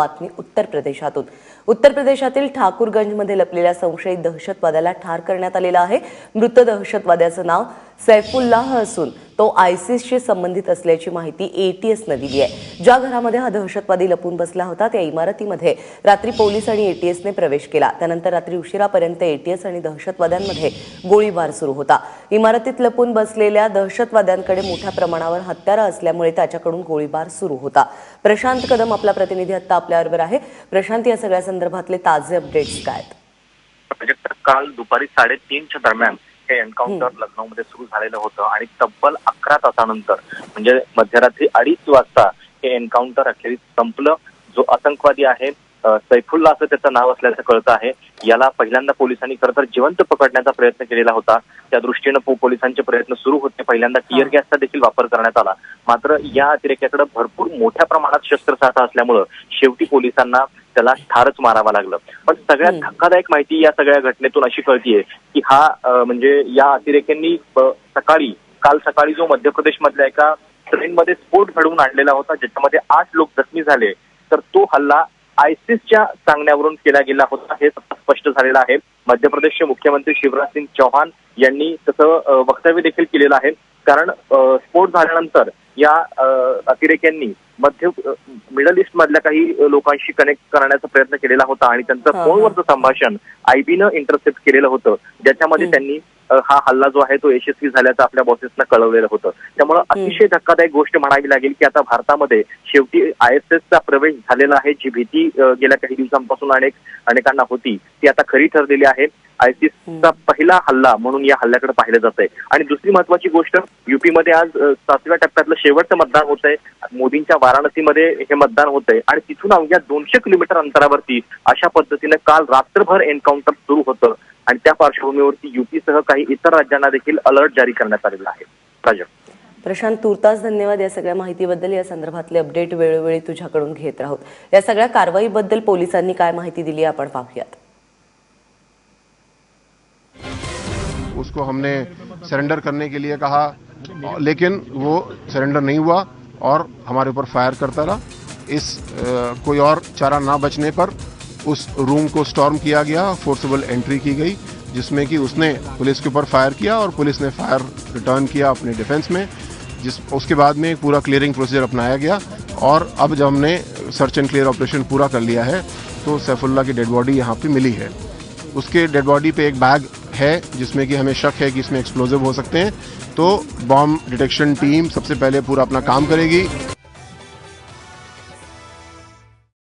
बातमी उत्तर प्रदेशातून. उत्तर प्रदेशातील ठाकूरगंजमध्ये लपलेल्या संशयित दहशतवाद्याला ठार करण्यात आलेला आहे. मृत दहशतवाद्याचं नाव सैफुल्लाह असून तो आयसिसशी संबंधित असल्याची माहिती एटीएसनं दिली आहे. ज्या घरामध्ये हा दहशतवादी लपून बसला होता त्या इमारतीमध्ये रात्री पोलीस आणि एटीएसने प्रवेश केला. त्यानंतर रात्री उशिरापर्यंत एटीएस आणि दहशतवाद्यांमध्ये गोळीबार सुरू होता. इमारतीत लपून बसलेल्या दहशतवाद्यांकडे मोठ्या प्रमाणावर हत्यारं असल्यामुळे त्याच्याकडून गोळीबार सुरू होता. प्रशांत कदम आपला प्रतिनिधी आत्ता आपल्याबरोबर आहे. प्रशांत या सगळ्या संदर्भातले ताजे अपडेट्स काय आहेत? म्हणजे काल दुपारी साडेतीनच्या दरम्यान हे एन्काउंटर लखनौमध्ये सुरू झालेलं होतं आणि तब्बल अकरा तासानंतर म्हणजे मध्यरात्री अडीच वाजता हे एन्काउंटर अखेरीस संपलं. जो आतंकवादी आहे सैफुल्ला असं त्याचं नाव असल्याचं कळतं आहे. याला पहिल्यांदा पोलिसांनी खरं तर जिवंत पकडण्याचा प्रयत्न केलेला होता. त्या दृष्टीनं पोलिसांचे प्रयत्न सुरू होते. पहिल्यांदा टिअर गॅसचा देखील वापर करण्यात आला. मात्र या अतिरेक्याकडे भरपूर मोठ्या प्रमाणात शस्त्रसाठा असल्यामुळं शेवटी पोलिसांना त्याला ठारच मारावं लागलं. पण सगळ्यात. धक्कादायक माहिती या सगळ्या घटनेतून अशी कळतीये की हा म्हणजे या अतिरेक्यांनी सकाळी काल सकाळी जो मध्य प्रदेश मधल्या एका ट्रेनमध्ये स्फोट घडवून आणलेला होता ज्याच्यामध्ये आठ लोक जखमी झाले. तर तो हल्ला आयसिसच्या सांगण्यावरून केला गेला होता हे स्पष्ट झालेलं आहे. मध्य प्रदेशचे मुख्यमंत्री शिवराज सिंग चौहान यांनी तसं वक्तव्य देखील केलेलं आहे. कारण स्फोट झाल्यानंतर या अतिरेक्यांनी मध्य मिडल ईस्ट मधल्या काही लोकांशी कनेक्ट करण्याचा प्रयत्न केलेला होता आणि त्यांचं. फोनवरचं संभाषण आयबीनं इंटरसेप्ट केलेलं होतं. ज्याच्यामध्ये. त्यांनी हा हल्ला जो आहे तो यशस्वी झाल्याचं आपल्या बॉसेसना कळवलेलं होतं. त्यामुळे अतिशय धक्कादायक गोष्ट म्हणावी लागेल की आता भारतामध्ये शेवटी आय एस एसचा प्रवेश झालेला आहे जी भीती गेल्या काही दिवसांपासून अनेक अनेकांना होती ती आता खरी ठरलेली आहे. आयसिसचा पहिला हल्ला म्हणून या हल्ल्याकडे पाहिलं जात आहे आणि दुसरी महत्वाची गोष्ट युपीमध्ये आज सातव्या टप्प्यातलं शेवटचं मतदान होत आहे मोदींच्या वाराणसीमध्ये हे मतदान होत आहे आणि तिथून अवघ्या दोनशे किलोमीटर अंतरावरती अशा पद्धतीनं काल रात्रभर एन्काउंटर सुरू होतं. आणि त्या पार्श्वभूमीवरती युपीसह काही इतर राज्यांना देखील अलर्ट जारी करण्यात आलेला आहे. प्राजक्त प्रशांत तुर्तास धन्यवाद या सगळ्या माहितीबद्दल. या संदर्भातले अपडेट वेळोवेळी तुझ्याकडून घेत राहूत या सगळ्या कारवाईबद्दल पोलिसांनी काय माहिती दिली आपण पाहूयात. उसको हमने सरेंडर करने के लिए कहा. लेकिन वो सरेंडर नहीं हुआ और हमारे ऊपर फायर करता रहा। इस अ, कोई और चारा ना बचने पर उस रूम को स्टॉर्म किया गया फोर्सेबल एंट्री की गई जिसमें कि उसने पुलिस के ऊपर फायर किया और पुलिस ने फायर रिटर्न किया अपने डिफेंस में जिस उसके बाद में पूरा क्लियरिंग प्रोसीजर अपनाया गया और अब जब हमने सर्च एंड क्लियर ऑपरेशन पूरा कर लिया है तो सैफुल्ला की डेड बॉडी यहाँ पे मिली है। उसके डेड बॉडी पे एक बैग है जिसमें कि हमें शक है कि इसमें एक्सप्लोजिव हो सकते हैं। तो बॉम्ब डिटेक्शन टीम सबसे पहले पूरा अपना काम करेगी।